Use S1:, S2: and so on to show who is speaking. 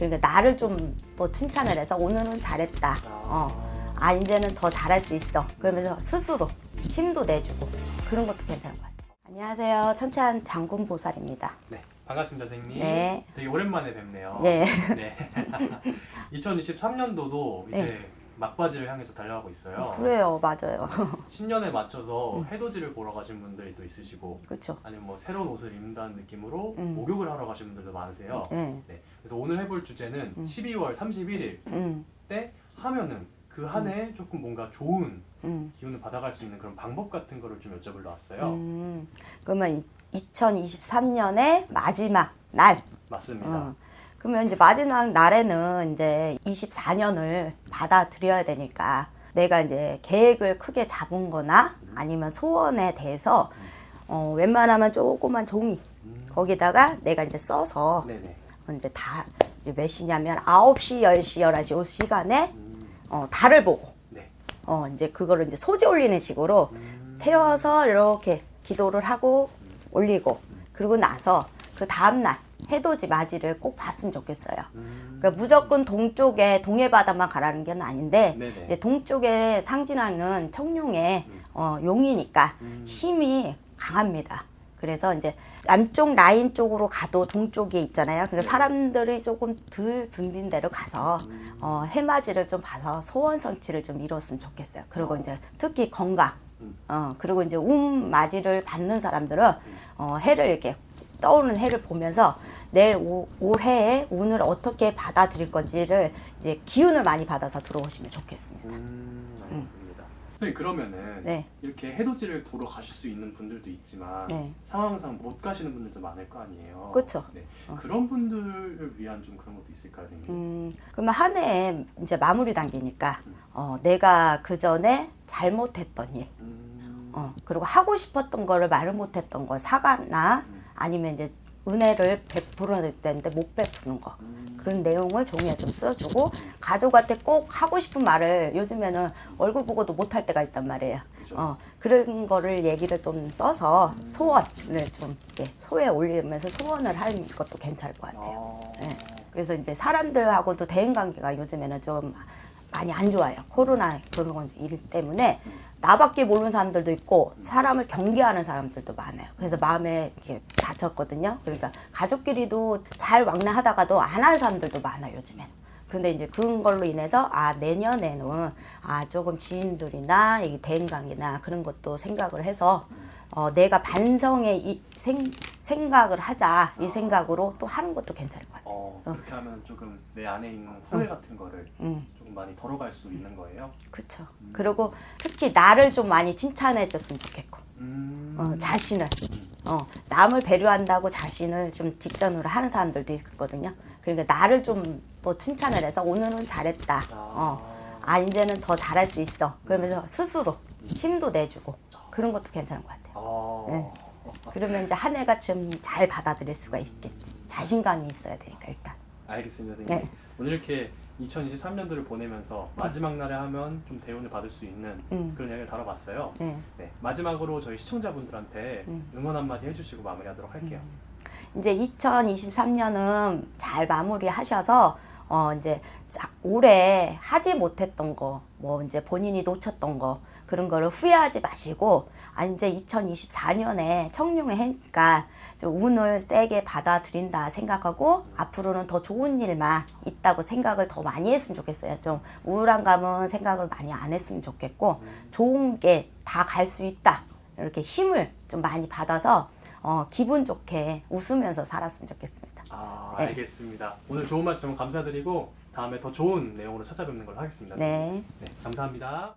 S1: 그러니까 나를 좀또 칭찬을 해서 오늘은 잘했다. 어. 아 이제는 더 잘할 수 있어. 그러면서 스스로 힘도 내주고 그런 것도 괜찮은 것 같아요. 안녕하세요. 천찬 장군 보살입니다.
S2: 네, 반갑습니다, 선생님.
S1: 네.
S2: 되게 오랜만에 뵙네요.
S1: 네.
S2: 네. 2023년도도 이제
S1: 네.
S2: 막바지를 향해서 달려가고 있어요.
S1: 그래요, 맞아요.
S2: 신년에 맞춰서 해돋이를 보러 가신 분들이 또 있으시고
S1: 그렇죠.
S2: 아니면 뭐 새로운 옷을 입는다는 느낌으로
S1: 음.
S2: 목욕을 하러 가신 분들도 많으세요.
S1: 네.
S2: 네. 그래서 오늘 해볼 주제는
S1: 음.
S2: 12월 31일
S1: 음,
S2: 때 하면은 그 한 해 조금 뭔가 좋은
S1: 음,
S2: 기운을 받아갈 수 있는 그런 방법 같은 거를 좀 여쭤보러 왔어요.
S1: 음. 그러면 2023년의 마지막 날.
S2: 맞습니다.
S1: 어. 그러면 이제 마지막 날에는 이제 24년을 받아들여야 되니까 내가 이제 계획을 크게 잡은 거나 아니면 소원에 대해서 어, 웬만하면 조그만 종이
S2: 음.
S1: 거기다가 내가 이제 써서
S2: 네네.
S1: 이제 다 이제 몇 시냐면 9시, 10시, 11시 요 시간에
S2: 음.
S1: 어, 달을 보고
S2: 네.
S1: 어, 이제 그거를 이제 소지 올리는 식으로
S2: 음.
S1: 태워서 이렇게 기도를 하고 올리고 그러고 나서 그 다음날 해돋이 맞이를 꼭 봤으면 좋겠어요.
S2: 음.
S1: 그러니까 무조건 동쪽에 동해 바다만 가라는 게 아닌데 동쪽에 상징하는 청룡의
S2: 음.
S1: 어, 용이니까
S2: 음.
S1: 힘이 강합니다. 그래서 이제 남쪽 라인 쪽으로 가도 동쪽에 있잖아요. 그러니까
S2: 네.
S1: 사람들이 조금 덜 붐빈 데로 가서
S2: 음.
S1: 어, 해맞이를 좀 봐서 소원 성취를 좀 이뤘으면 좋겠어요. 그리고
S2: 어.
S1: 이제 특히 건강,
S2: 음.
S1: 어, 그리고 이제 운 맞이를 받는 사람들은 어, 해를 이렇게 떠오르는 해를 보면서 내일 오, 올해의 운을 어떻게 받아들일 건지를 이제 기운을 많이 받아서 들어오시면 좋겠습니다.
S2: 음, 알겠습니다. 선생님 그러면은
S1: 네.
S2: 이렇게 해돋이를 보러 가실 수 있는 분들도 있지만
S1: 네.
S2: 상황상 못 가시는 분들도 많을 거 아니에요.
S1: 그쵸.
S2: 네.
S1: 어.
S2: 그런 분들을 위한 좀 그런 것도 있을까요, 선생님?
S1: 음, 그러면 한해 이제 마무리 단계니까 어, 내가 그 전에 잘못했던 일,
S2: 음.
S1: 어, 그리고 하고 싶었던 거를 말을 못했던 거 사과나
S2: 음.
S1: 아니면 이제 은혜를 베풀어야 되는데 못 베푸는 거
S2: 음.
S1: 그런 내용을 종이에 좀 써주고 가족한테 꼭 하고 싶은 말을 요즘에는 얼굴 보고도 못 할 때가 있단 말이에요.
S2: 그죠.
S1: 어, 그런 거를 얘기를 좀 써서
S2: 음.
S1: 소원을 좀 이렇게 소에 올리면서 소원을 하는 것도 괜찮을 것 같아요.
S2: 아.
S1: 네. 그래서 이제 사람들하고도 대인 관계가 요즘에는 좀 많이 안 좋아요. 코로나 그런 건일 때문에 나밖에 모르는 사람들도 있고 사람을 경계하는 사람들도 많아요. 그래서 마음에 이렇게 다쳤거든요. 그러니까 가족끼리도 잘 왕래하다가도 안 하는 사람들도 많아요, 요즘엔. 근데 이제 그런 걸로 인해서 아 내년에는 아 조금 지인들이나 이 대인관계나 그런 것도 생각을 해서 어, 내가 반성의 이 생, 생각을 하자 이 생각으로 또 하는 것도 괜찮을 것 같아요.
S2: 어, 그렇게 하면 조금 내 안에 있는 후회 같은 거를
S1: 음.
S2: 조금 많이 덜어갈 수 있는 거예요.
S1: 그렇죠. 그리고 특히 나를 좀 많이 칭찬해 줬으면 좋겠고,
S2: 음.
S1: 어, 자신을, 어, 남을 배려한다고 자신을 좀 뒷전으로 하는 사람들도 있거든요. 그러니까 나를 좀 또 칭찬을 해서 오늘은 잘했다. 어, 아 이제는 더 잘할 수 있어. 그러면서 스스로 힘도 내주고 그런 것도 괜찮은 것 같아요.
S2: 아.
S1: 네. 그러면 이제 한 해가 좀 잘 받아들일 수가 있겠지. 자신감이 있어야 되니까 일단.
S2: 알겠습니다, 선생님.
S1: 네.
S2: 오늘 이렇게 2023년도를 보내면서 마지막 날에 하면 좀 대운을 받을 수 있는
S1: 음.
S2: 그런 이야기를 다뤄봤어요.
S1: 네.
S2: 네, 마지막으로 저희 시청자분들한테
S1: 음.
S2: 응원 한마디 해주시고 마무리하도록 할게요.
S1: 이제 2023년은 잘 마무리하셔서 어 이제 자- 올해 하지 못했던 거, 뭐 이제 본인이 놓쳤던 거 그런 거를 후회하지 마시고 아 이제 2024년에 청룡의 해니까 좀 운을 세게 받아들인다 생각하고 앞으로는 더 좋은 일만 있다고 생각을 더 많이 했으면 좋겠어요. 좀 우울한 감은 생각을 많이 안 했으면 좋겠고 좋은 게 다 갈 수 있다. 이렇게 힘을 좀 많이 받아서 어, 기분 좋게 웃으면서 살았으면 좋겠습니다.
S2: 아,
S1: 네.
S2: 알겠습니다. 오늘 좋은 말씀 감사드리고 다음에 더 좋은 내용으로 찾아뵙는 걸로 하겠습니다.
S1: 네.
S2: 네, 감사합니다.